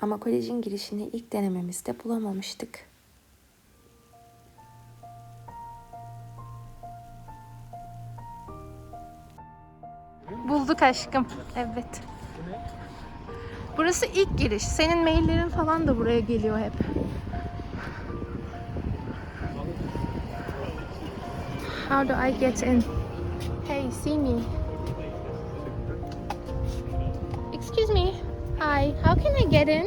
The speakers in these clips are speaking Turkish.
Ama kolejin girişini ilk denememizde bulamamıştık. Bulduk aşkım. Evet. Burası ilk giriş. Senin maillerin falan da buraya geliyor hep. How do I get in? Hey, see me. Hi, how can I get in?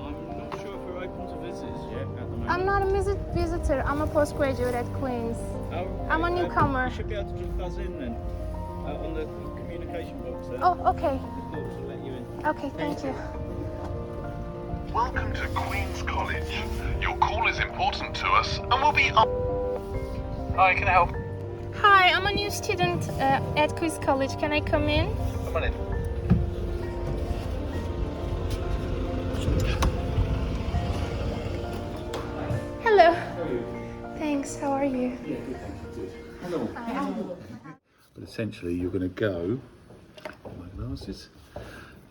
I'm not sure if we're open to visitors yet at the moment. I'm not a visit visitor. I'm a postgraduate at Queen's. Oh, I'm a okay, newcomer. You should be able to just buzz in then. Uh, on the communication box there. Oh, okay. The doors will let you in. Okay, thank you. Welcome to Queen's College. Your call is important to us and we'll be. Hi, can I help? Hi, I'm a new student uh, at Queen's College. Can I come in? Come on in. Are you? But essentially, you're going to go. Oh, my glasses.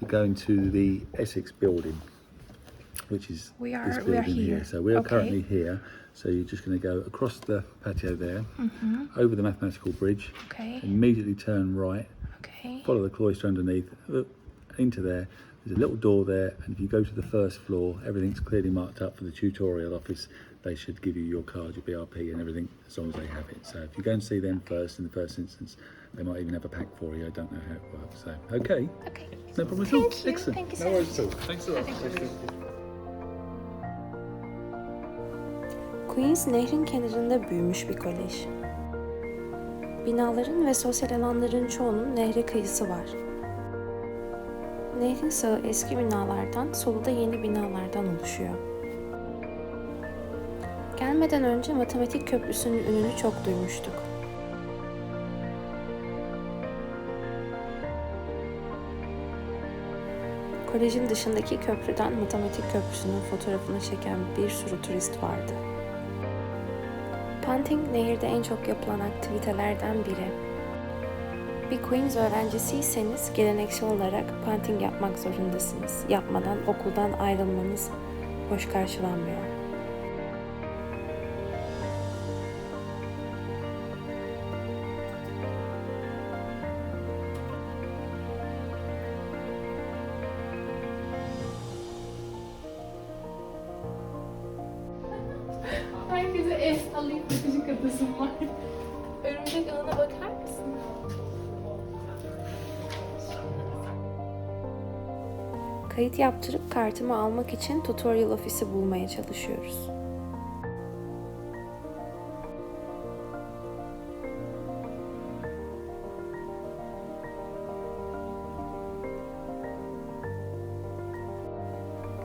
You're going to the Essex building, which is We are- this we are building here. So we're Okay. currently here. So you're just going to go across the patio there, mm-hmm. over the mathematical bridge, Okay. immediately turn right, Okay. follow the cloister underneath, into there. There's a little door there, and if you go to the first floor, everything's clearly marked up for the tutorial office. They should give you your card, your BRP, and everything as long as they have it. So if you go and see them first in the first instance, they might even have a pack for you. I don't know how it works. So okay, Okay. no problem at all. Thank you. Excellent. Thank you so no worries at all. Thanks a lot. Queens nehrin kenarında büyümüş bir kolej. Binaların ve sosyal alanların çoğunun nehre kıyısı var. Nehrin sağı eski binalardan, solu da yeni binalardan oluşuyor. Gelmeden önce matematik köprüsünün ününü çok duymuştuk. Kolejin dışındaki köprüden matematik köprüsünün fotoğrafını çeken bir sürü turist vardı. Punting nehirde en çok yapılan aktivitelerden biri. Bir Queens öğrencisiyseniz geleneksel olarak punting yapmak zorundasınız. Yapmadan okuldan ayrılmanız hoş karşılanmıyor. Herkese el sallayıp öpücük atasım var. Örümcek ağına bakar Kayıt yaptırıp kartımı almak için tutorial ofisi bulmaya çalışıyoruz.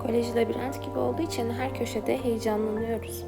Kolej labirent gibi olduğu için her köşede heyecanlanıyoruz.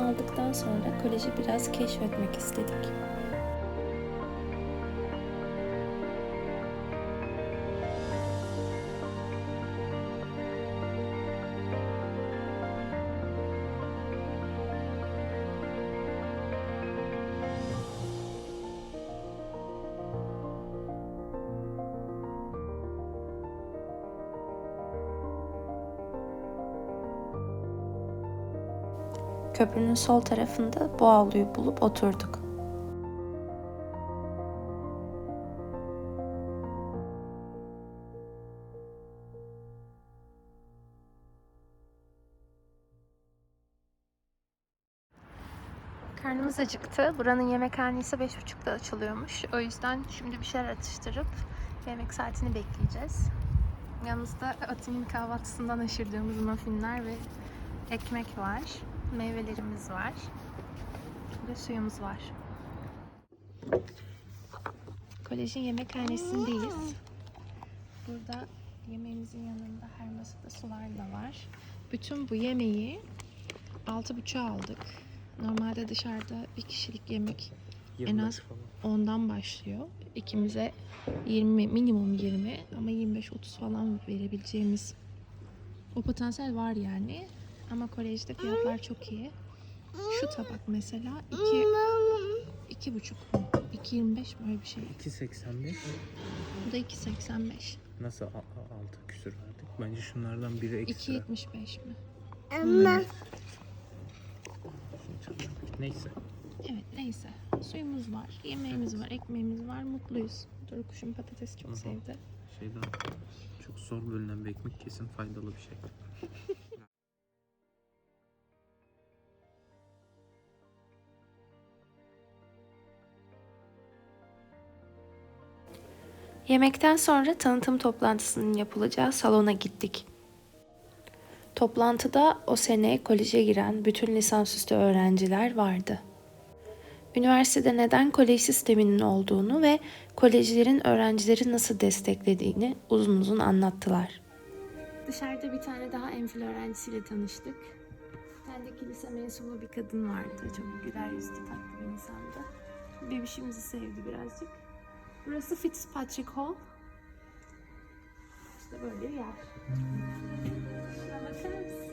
Aldıktan sonra koleji biraz keşfetmek istedik. Köprünün sol tarafında bu avluyu bulup oturduk. Karnımız acıktı. Buranın yemekhanesi 5.30'da açılıyormuş. O yüzden şimdi bir şeyler atıştırıp yemek saatini bekleyeceğiz. Yanımızda Atin'in kahvaltısından aşırdığımız muffinler ve Ekmek var, meyvelerimiz var ve suyumuz var. Kolejin yemekhanesindeyiz. Burada yemeğimizin yanında her masada sular da var. Bütün bu yemeği 6.5'a aldık. Normalde dışarıda bir kişilik yemek en az 10'dan başlıyor. İkimize 20 minimum 20 ama 25-30 falan verebileceğimiz o potansiyel var yani. Ama kolejde fiyatlar çok iyi. Şu tabak mesela 2 iki buçuk mu? 2.25 mi öyle bir şey. 2.85 Bu da 2.85. nasıl 6 küsür verdik? Bence şunlardan biri ekstra. 2.75 mi? Neyse. Evet neyse. Suyumuz var, yemeğimiz var, ekmeğimiz var. Mutluyuz. Dur kuşum patatesi çok Aha. sevdi. Şeyden çok zor bölünen bir ekmek kesin faydalı bir şey. Yemekten sonra tanıtım toplantısının yapılacağı salona gittik. Toplantıda o sene koleje giren bütün lisansüstü öğrenciler vardı. Üniversitede neden kolej sisteminin olduğunu ve kolejlerin öğrencileri nasıl desteklediğini uzun uzun anlattılar. Dışarıda bir tane daha enfil öğrencisiyle tanıştık. De kilise mensubu bir kadın vardı. Çok güler yüzlü tatlı bir insandı. Bebişimizi sevdi birazcık. Burası Fitzpatrick Hall. İşte böyle bir yer. Şuna bakar mısın?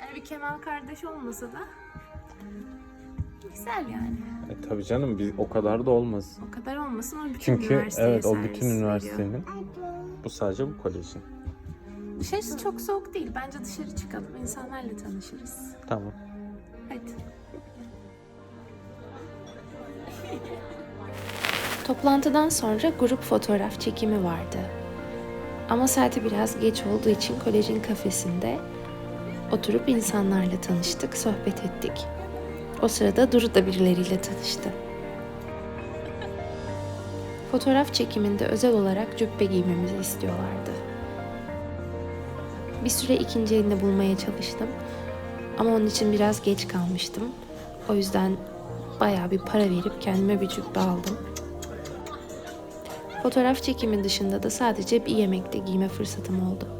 Yani bir Kemal kardeş olmasa da güzel yani. E tabii canım biz o kadar da olmaz. O kadar olmasın ama bütün Çünkü üniversiteye evet o servis bütün veriyor. üniversitenin bu sadece bu kolejin. Dışarısı çok soğuk değil. Bence dışarı çıkalım. insanlarla tanışırız. Tamam. Toplantıdan sonra grup fotoğraf çekimi vardı. Ama saati biraz geç olduğu için kolejin kafesinde oturup insanlarla tanıştık, sohbet ettik. O sırada Duru da birileriyle tanıştı. Fotoğraf çekiminde özel olarak cübbe giymemizi istiyorlardı. Bir süre ikinci elini bulmaya çalıştım. Ama onun için biraz geç kalmıştım. O yüzden bayağı bir para verip kendime bir cübbe aldım. Fotoğraf çekimi dışında da sadece bir yemekte giyme fırsatım oldu.